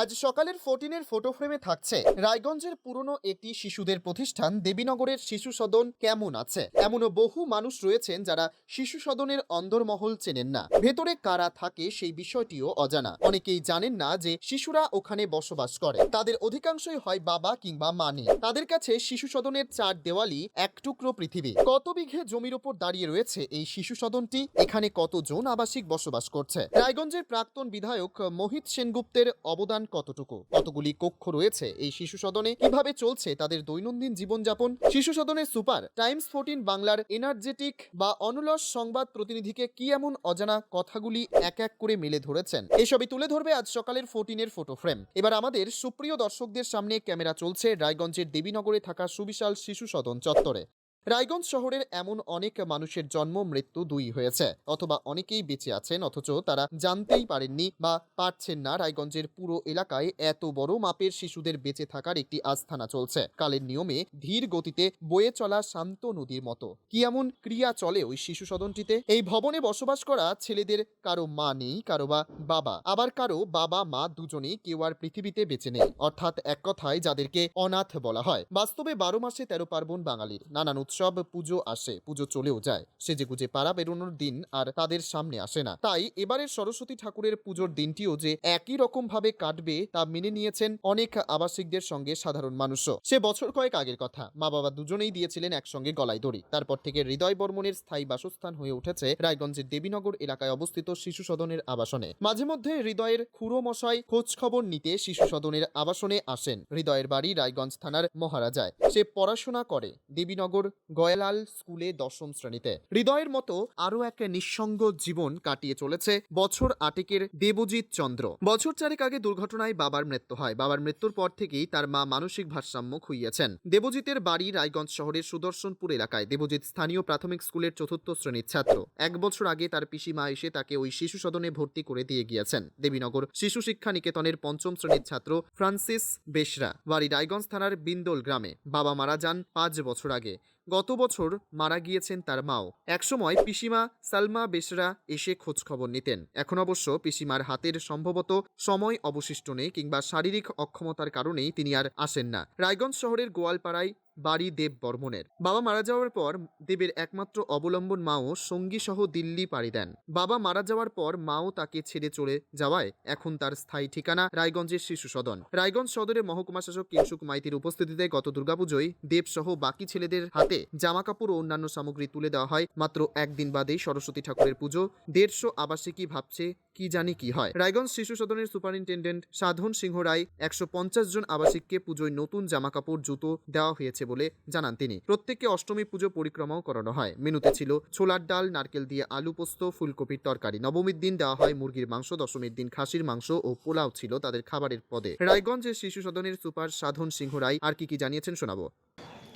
আজ সকালের ফোর্টিনের ফটো ফ্রেমে থাকছে। রায়গঞ্জের পুরনো একটি শিশুদের প্রতিষ্ঠান দেবীনগরের শিশু সদন কেমন আছে? এমনও বহু মানুষ রয়েছেন যারা শিশু সদনের অন্দরমহল চেনেন না। ভেতরে কারা থাকে সেই বিষয়টিও অজানা। অনেকেই জানেন না যে শিশুরা ওখানে বসবাস করে। তাদের অধিকাংশই হয় বাবা কিংবা মা নেই তাদের কাছে শিশু সদনের চার দেওয়ালি এক টুকরো পৃথিবী। কত বিঘে জমির ওপর দাঁড়িয়ে রয়েছে এই শিশু সদনটি? এখানে কতজন আবাসিক বসবাস করছে? রায়গঞ্জের প্রাক্তন বিধায়ক মোহিত সেনগুপ্তের অবদান কতটুকু? কতগুলি কক্ষ রয়েছে এই শিশু সদনে? কীভাবে চলছে তাদের দৈনন্দিন জীবনযাপন? শিশু সদনের সুপার, টাইমস ফোর্টিন বাংলার এনার্জেটিক বা অনলস সংবাদ প্রতিনিধিকে কি এমন অজানা কথাগুলি এক এক করে মেলে ধরেছেন? এসবই তুলে ধরবে আজ সকালের ফোর্টিনের ফটো ফ্রেম। এবার আমাদের সুপ্রিয় দর্শকদের সামনে ক্যামেরা চলছে রায়গঞ্জের দেবীনগরে থাকা সুবিশাল শিশু সদন চত্বরে। রায়গঞ্জ শহরের এমন অনেক মানুষের জন্ম, মৃত্যু দুই হয়েছে। অথবা অনেকেই বেঁচে আছেন, অথচ তারা জানতেই পারেননি বা পারছেন না রায়গঞ্জের পুরো এলাকায় এত বড় মাপের শিশুদের বেঁচে থাকার একটি আস্থানা চলছে। কালের নিয়মে ধীর গতিতে বয়ে চলা শান্ত নদীর মতো। কি এমন ক্রিয়া চলে ওই শিশু সদনটিতে? এই ভবনে বসবাস করা ছেলেদের কারও মা নেই, কারও বা বাবা। আবার কারও বাবা, মা দুজনেই কেউ আর পৃথিবীতে বেঁচে নেই। অর্থাৎ এক কথায় যাদেরকে অনাথ বলা হয়। বাস্তবে বারো মাসে তেরো পার্বণ বাঙালির। নানান উৎসব পুজো আসে, পুজো চলেও যায়। সেজে গুজে পাড়া বেরোনোর দিন আর তাদের সামনে আসে না। তাই এবারের সরস্বতী ঠাকুরের পুজোর দিনটিও যে একই রকম ভাবে কাটবে তা মেনে নিয়েছেন অনেক আবাসিকদের সঙ্গে সাধারণ মানুষও। সে বছর কয়েক আগের কথা। মা বাবা দুজনেই দিয়েছিলেন একসঙ্গে গলায় দড়ি। তারপর থেকে হৃদয় বর্মনের স্থায়ী বাসস্থান হয়ে উঠেছে রায়গঞ্জের দেবীনগর এলাকায় অবস্থিত শিশু সদনের আবাসনে। মাঝে মধ্যে হৃদয়ের খুঁড়ো মশাই খোঁজ খবর নিতে শিশু সদনের আবাসনে আসেন। হৃদয়ের বাড়ি রায়গঞ্জ থানার মহারাজায়। সে পড়াশোনা করে। দেবীনগর গয়ালাল স্কুলে দশম শ্রেণীতে। হৃদয়ের মতো আরও এক নিঃসঙ্গ জীবন কাটিয়ে চলেছে বছর আটেকের দেবজিৎ চন্দ্র। বছর চারেক আগে দুর্ঘটনায় বাবার মৃত্যু হয়। বাবার মৃত্যুর পর থেকেই তার মা মানসিক ভারসাম্য খুইয়েছেন। দেবজিতের বাড়ি রায়গঞ্জ শহরের সুদর্শনপুর এলাকায়। দেবজিৎ স্থানীয় প্রাথমিক স্কুলের চতুর্থ শ্রেণির ছাত্র। এক বছর আগে তার পিসিমা এসে তাকে ওই শিশু সদনে ভর্তি করে দিয়ে গিয়েছেন। দেবীনগর শিশু শিক্ষা নিকেতনের পঞ্চম শ্রেণির ছাত্র ফ্রান্সিস বেশরা। বাড়ি রায়গঞ্জ থানার বিন্দোল গ্রামে। বাবা মারা যান পাঁচ বছর আগে। গত বছর মারা গিয়েছেন তার মাও। একসময় পিসিমা সালমা বেসরা এসে খোঁজখবর নিতেন। এখন অবশ্য পিসিমার হাতের সম্ভবত সময় অবশিষ্ট নেই কিংবা শারীরিক অক্ষমতার কারণেই তিনি আর আসেন না। রায়গঞ্জ শহরের গোয়ালপাড়ায় বাড়ি দেব বর্মনের বাবা মারা যাওয়ার পর দেবের একমাত্র অবলম্বন মাও সঙ্গী সহ দিল্লি পাড়ি দেন। বাবা মারা যাওয়ার পর মাও তাকে ছেড়ে চলে যাওয়ায় এখন তার স্থায়ী ঠিকানা রায়গঞ্জের শিশু সদন। রায়গঞ্জ সদরের মহকুমা শাসক কিংসুক মাইতির উপস্থিতিতে গত দুর্গাপুজোয় দেব সহ বাকি ছেলেদের হাতে জামা কাপড় ও অন্যান্য সামগ্রী তুলে দেওয়া হয়। মাত্র একদিন বাদেই সরস্বতী ঠাকুরের পুজো। দেড়শো আবাসিকই ভাবছে কি জানি কি হয়। রায়গঞ্জ শিশু সদনের সুপারিনটেন্ডেন্ট সাধন সিংহ রায় একশো পঞ্চাশ জন আবাসিককে পুজোয় নতুন জামা কাপড় জুতো দেওয়া হয়েছে বলে জানান তিনি। প্রত্যেককে অষ্টমী পুজো পরিক্রমাও করানো হয়। মেনুতে ছিল ছোলার ডাল নারকেল দিয়ে আলু পোস্ত ফুলকপির তরকারি। নবমীর দিন দেওয়া হয় মুরগির মাংস। দশমীর দিন খাসির মাংস ও পোলাও ছিল তাদের খাবারের পদে। রায়গঞ্জের শিশু সদনের সুপার সাধন সিংহ রায় আর কি কি জানিয়েছেন শোনাবো।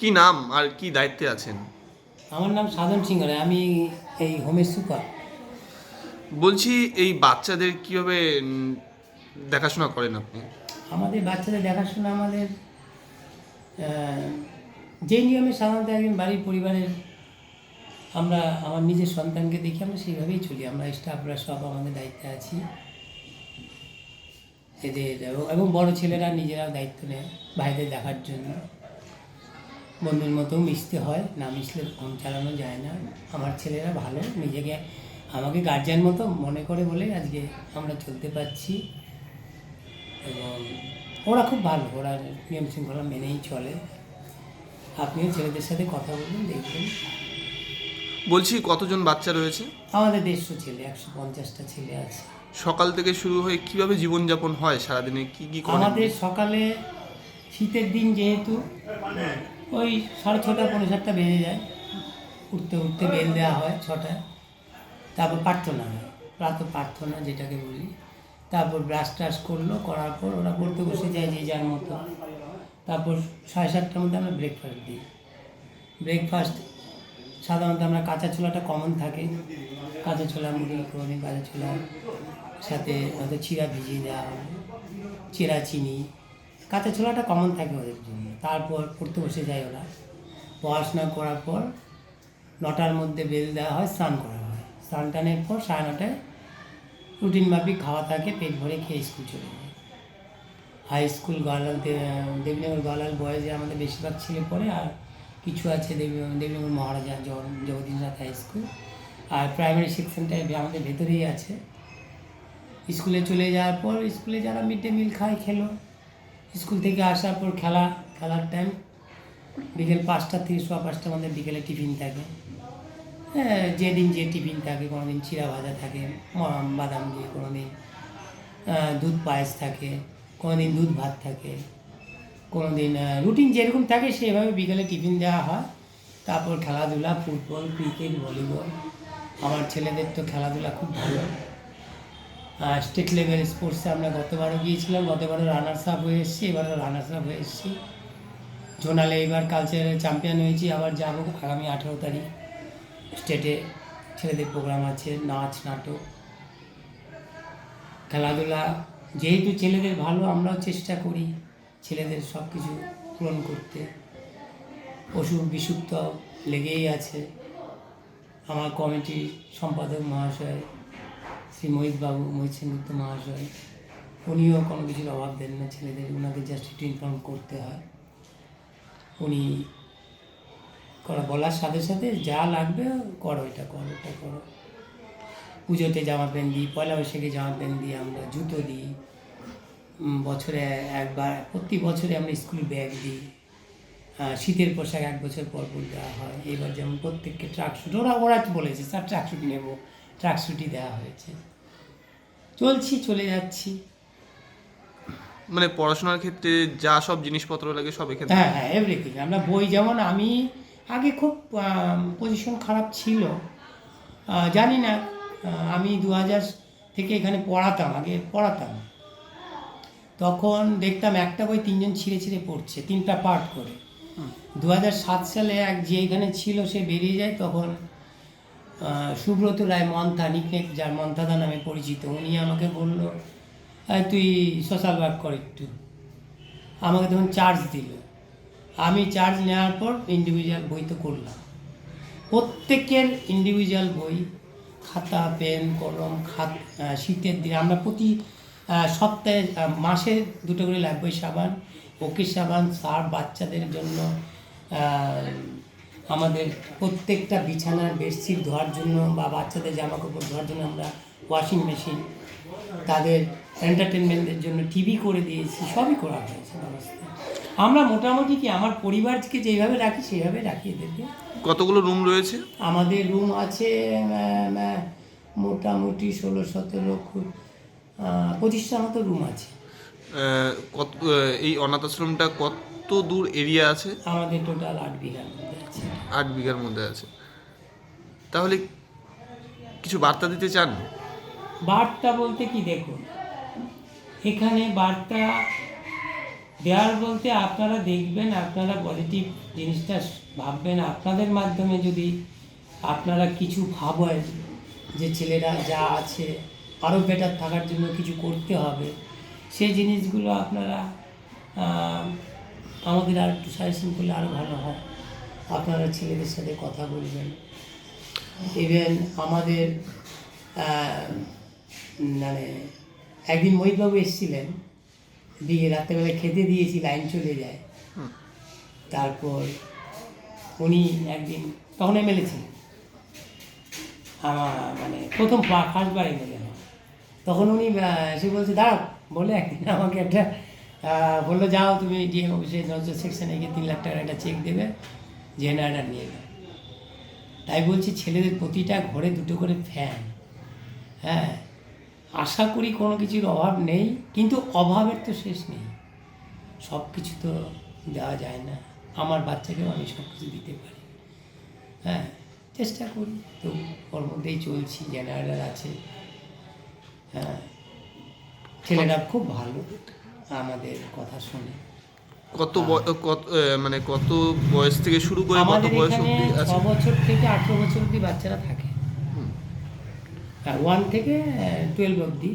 কি নাম আর কি দায়িত্বে আছেন? আমার নাম সাধন সিংহ রায়। আমি এই হোমের সুপার। বলছি, এই বাচ্চাদের কীভাবে দেখাশোনা করেন আপনি? আমাদের বাচ্চাদের দেখাশোনা আমাদের যে নিয়মে সাধারণত একজন বাড়ির পরিবারের আমরা, আমার নিজের সন্তানকে দেখি, আমরা সেইভাবেই চলি। আমরা স্টাফরা সব আমাদের দায়িত্বে আছি। এদের, এবং বড় ছেলেরা নিজেরাও দায়িত্ব নেয় ভাইদের দেখার জন্য। বন্ধুর মতো মিশতে হয়, না মিশলে ফোন চালানো যায় না। আমার ছেলেরা ভালো, নিজেকে আমাকে গার্জিয়ান মতো মনে করে বলে আজকে আমরা চলতে পারছি। এবং ওরা খুব ভালো ওরা নিয়ম শৃঙ্খলা মেনেই চলে। আপনিও ছেলেদের সাথে কথা বলুন দেখবেন বলছি কতজন বাচ্চা রয়েছে? আমাদের দেড়শো ছেলে একশো পঞ্চাশটা ছেলে আছে। সকাল থেকে শুরু হয়ে কীভাবে জীবনযাপন হয় সারাদিনে? কি কি আমাদের সকালে শীতের দিন যেহেতু ওই সাড়ে ছটা পনেরো সাতটা বেজে যায়। উঠতে উঠতে বেল দেওয়া হয় ছটায়। তারপর প্রার্থনা হয়। প্রাত প্রার্থনা যেটাকে বলি। তারপর ব্রাশ টাশ করল, করার পর ওরা পড়তে বসে যায় যে যার মতো। তারপর সাড়ে সাতটার মধ্যে আমরা ব্রেকফাস্ট দিই। ব্রেকফাস্ট সাধারণত আমরা কাঁচা ছোলাটা কমন থাকে। কাঁচা ছোলা মুড়ি কোনি কাঁচা ছোলা সাথে হয়তো চিরা ভিজিয়ে দেওয়া হয়, চিরা চিনি। কাঁচা ছোলাটা কমন থাকে ওদের জন্য। তারপর পড়তে বসে যায় ওরা। পড়াশোনা করার পর নটার মধ্যে বেল দেওয়া হয়, স্নান করা স্নান টানের পর সাড়ে নটায় রুটিন মাফিক খাওয়া থাকে, পেট ভরে খেয়ে স্কুল চলে যায়। হাই স্কুল গলাল দেবীনগর গলাল বয়েজে আমাদের বেশিরভাগ ছেলে পড়ে, আর কিছু আছে দেবী, দেবীনগর মহারাজা জগদীশনাথ হাই স্কুল। আর প্রাইমারি সেকশনটা আমাদের ভেতরেই আছে। স্কুলে চলে যাওয়ার পর স্কুলে যারা মিড ডে মিল খায়, খেলো। স্কুল থেকে আসার পর খেলা, খেলার টাইম বিকেল পাঁচটা থেকে সোয়া পাঁচটা আমাদের বিকেলে টিফিন থাকে। যেদিন যে টিফিন থাকে কোনো দিন চিরা ভাজা থাকে বাদাম দিয়ে কোনো দিন দুধ পায়েস থাকে কোনো দিন দুধ ভাত থাকে কোনো দিন রুটিন যেরকম থাকে সেভাবে বিকেলে টিফিন দেওয়া হয়। তারপর খেলাধুলা, ফুটবল, ক্রিকেট, ভলিবল। আমার ছেলেদের তো খেলাধুলা খুব ভালো। স্টেট লেভেল স্পোর্টসে আমরা গতবারও গিয়েছিলাম, গতবারও রানার্স আপ হয়ে এসেছি, এবারও রানার্স আপ হয়ে এসেছি। জোনালে এবার কালচারাল চ্যাম্পিয়ন হয়েছি, আবার যাব আগামী আঠেরো তারিখ। স্টেটে ছেলেদের প্রোগ্রাম আছে, নাচ, নাটক। খেলাধুলা, যেহেতু ছেলেদের ভালো, আমরাও চেষ্টা করি ছেলেদের সব কিছু পূরণ করতে। অসুখ বিসুখ তো লেগেই আছে। আমার কমিটির সম্পাদক মহাশয়, শ্রী মোহিত বাবু মোহিত সেনগুপ্ত মহাশয়, উনিও কোনো কিছুর অভাব দেন না ছেলেদের ওনাকে জাস্ট একটু ইনফর্ম করতে হয়। উনি করা বলার সাথে সাথে যা লাগবে করো এটা করো এটা করো। পুজোতে জামা প্যান্ট দিই পয়লা বৈশাখে জামা প্যান্ট দিই আমরা জুতো দিই। বছরে একবার প্রতি বছরে আমরা স্কুল ব্যাগ দিই। শীতের পোশাক এক বছর পর পর দেওয়া হয়। এবার যেমন প্রত্যেককে ট্রাকশুট ওরা ওরা বলেছে স্যার ট্রাকশুট নেব। ট্রাকশুটই দেওয়া হয়েছে। চলছি চলে যাচ্ছি। মানে পড়াশোনার ক্ষেত্রে যা সব জিনিসপত্র লাগে সব এখানে? হ্যাঁ হ্যাঁ এভরিথিং আমরা বই যেমন আমি আগে খুব পজিশন খারাপ ছিল। জানি না আমি দু হাজার থেকে এখানে পড়াতাম আগে পড়াতাম। তখন দেখতাম একটা বই তিনজন ছিঁড়ে ছিঁড়ে পড়ছে তিনটা পার্ট করে। দু সাত সালে এক যে এখানে ছিল সে বেরিয়ে যায় তখন সুব্রত রায় মন্থা নিকনেক যার মন্থাদা নামে পরিচিত উনি আমাকে বলল "এই, তুই সোশ্যাল ওয়ার্ক কর একটু। আমাকে তখন চার্জ দিল। আমি চার্জ নেওয়ার পর ইন্ডিভিজুয়াল বই তো করলাম। প্রত্যেকের ইন্ডিভিজুয়াল বই, খাতা পেন কলম, খাত শীতের দিনে আমরা প্রতি সপ্তাহে মাসে দুটো করে লাইফবই সাবান ওকে সাবান সার বাচ্চাদের জন্য আমাদের প্রত্যেকটা বিছানার বেডশিট ধোয়ার জন্য বা বাচ্চাদের জামা কাপড় ধোয়ার জন্য আমরা ওয়াশিং মেশিন তাদের এন্টারটেনমেন্টের জন্য টিভি করে দিয়েছি, সবই করা হয়েছে, ব্যবস্থা। আমরা মোটামুটি কি আমার পরিবারকে যেভাবে রাখি সেইভাবে রাখি এদেরকে। কতগুলো রুম রয়েছে? আমাদের রুম আছে মোটামুটি ষোলো সতেরো পঁচিশটা মতো রুম আছে। কত এই অনাথ আশ্রমটা কত দূর এরিয়া আছে? আমাদের টোটাল আট বিঘার মধ্যে আছে। আট বিঘার মধ্যে আছে। তাহলে কিছু বার্তা দিতে চান? বার্তা বলতে কি দেখুন এখানে বার্তা দেওয়ার বলতে আপনারা দেখবেন, আপনারা পজিটিভ জিনিসটা ভাববেন। আপনাদের মাধ্যমে যদি আপনারা কিছু ভাবেন যে ছেলেরা যা আছে আরও বেটার থাকার জন্য কিছু করতে হবে, সেই জিনিসগুলো আপনারা আমাদের আর একটু সাজেশন করলে আরও ভালো হয়। আপনারা ছেলেদের সাথে কথা বলবেন। ইভেন আমাদের মানে একদিন মহিতবাবু এসেছিলেন দিয়ে রাত্রেবেলা খেতে দিয়েছি লাইন চলে যায়। তারপর উনি একদিন তখন এমএলএ ছিলেন। আমার মানে প্রথম ফার্স্ট বার এমএলএ তখন উনি সে বলছে দাঁড়াও বলে একদিন আমাকে একটা বলল যাও তুমি ডিএম অফিসে নজর সেকশনে গিয়ে তিন লাখ টাকার একটা চেক দেবে জেনারেটার নিয়ে নাও তাই বলছি ছেলেদের প্রতিটা ঘরে দুটো করে ফ্যান হ্যাঁ আশা করি কোনো কিছুর অভাব নেই কিন্তু অভাবের তো শেষ নেই। সব কিছু তো দেওয়া যায় না। আমার বাচ্চাকেও আমি সব কিছু দিতে পারি। হ্যাঁ চেষ্টা করি। তো ওর মধ্যেই চলছি জেনারেটার আছে। হ্যাঁ ছেলেটা খুব ভালো আমাদের কথা শুনে। কত বয়- কত মানে কত বয়স থেকে শুরু করে কত বয়স অবধি ছ আছে বছর থেকে আঠেরো বছর অবধি বাচ্চারা থাকে। হ্যাঁ ওয়ান থেকে টুয়েলভ অবধি।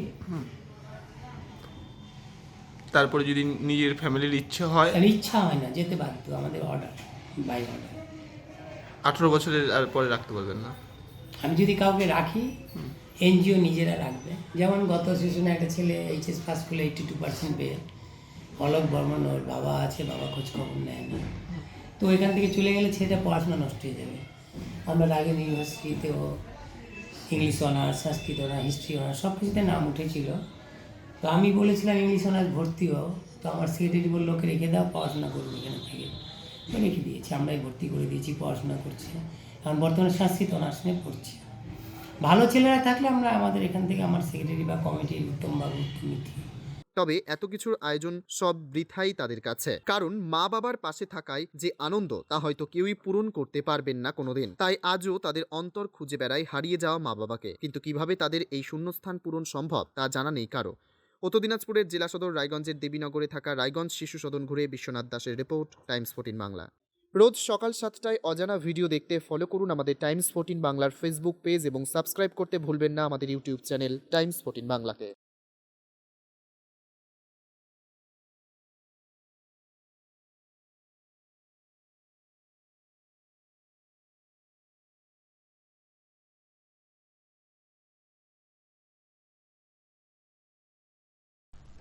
তারপরে যদি নিজের ফ্যামিলির ইচ্ছে হয় ইচ্ছা হয় না যেতে বাধ্য আমাদের অর্ডার বাই অর্ডার আঠেরো বছরের আর পরে রাখতে পারবেন না। আমি যদি কাউকে রাখি এনজিও নিজেরা রাখবে। যেমন গত সেশনে একটা ছেলে এইচএস পাস করলে এইটি টু পার্সেন্ট পেয়ে অলক বর্মন ওর বাবা আছে বাবা খোঁজ খবর নেয় না। তো ওইখান থেকে চলে গেলে ছেলেটা পড়াশোনা নষ্ট হয়ে যাবে। আমরা রাগেন ইউনিভার্সিটিতেও English honours Sanskrit honours history honours সব কিছুতে নাম উঠেছিল। তো আমি বলেছিলাম ইংলিশ অনার্স ভর্তি হও। তো আমার সেক্রেটারি বলল, ওকে রেখে দাও, পড়াশোনা করবে এখানে থেকে। তো রেখে দিয়েছি, আমরাই ভর্তি করে দিয়েছি, পড়াশোনা করছে। এখন বর্তমানে সংস্কৃত অনার্স নিয়ে পড়ছি। ভালো ছেলেরা থাকলে আমরা আমাদের এখান থেকে আমার সেক্রেটারি বা কমিটির উত্তম বাবু মিঠি তবে এত কিছুর আয়োজন সব বৃথাই তাদের কাছে। কারণ মা বাবার পাশে থাকায় যে আনন্দ, তা হয়তো কেউই পূরণ করতে পারবেন না কোনোদিন। তাই আজও তাদের অন্তর খুঁজে বেড়ায় হারিয়ে যাওয়া মা বাবাকে। কিন্তু কীভাবে তাদের এই শূন্যস্থান পূরণ সম্ভব, তা জানা নেই কারও। উত্তর দিনাজপুরের জেলা সদর রায়গঞ্জের দেবীনগরে থাকা রায়গঞ্জ শিশু সদন ঘুরে বিশ্বনাথ দাসের রিপোর্ট, টাইমস ফোর্টিন বাংলা। রোজ সকাল সাতটায় অজানা ভিডিও দেখতে ফলো করুন আমাদের টাইমস ফোর্টিন বাংলার ফেসবুক পেজ এবং সাবস্ক্রাইব করতে ভুলবেন না আমাদের ইউটিউব চ্যানেল টাইমস ফোর্টিন বাংলাকে।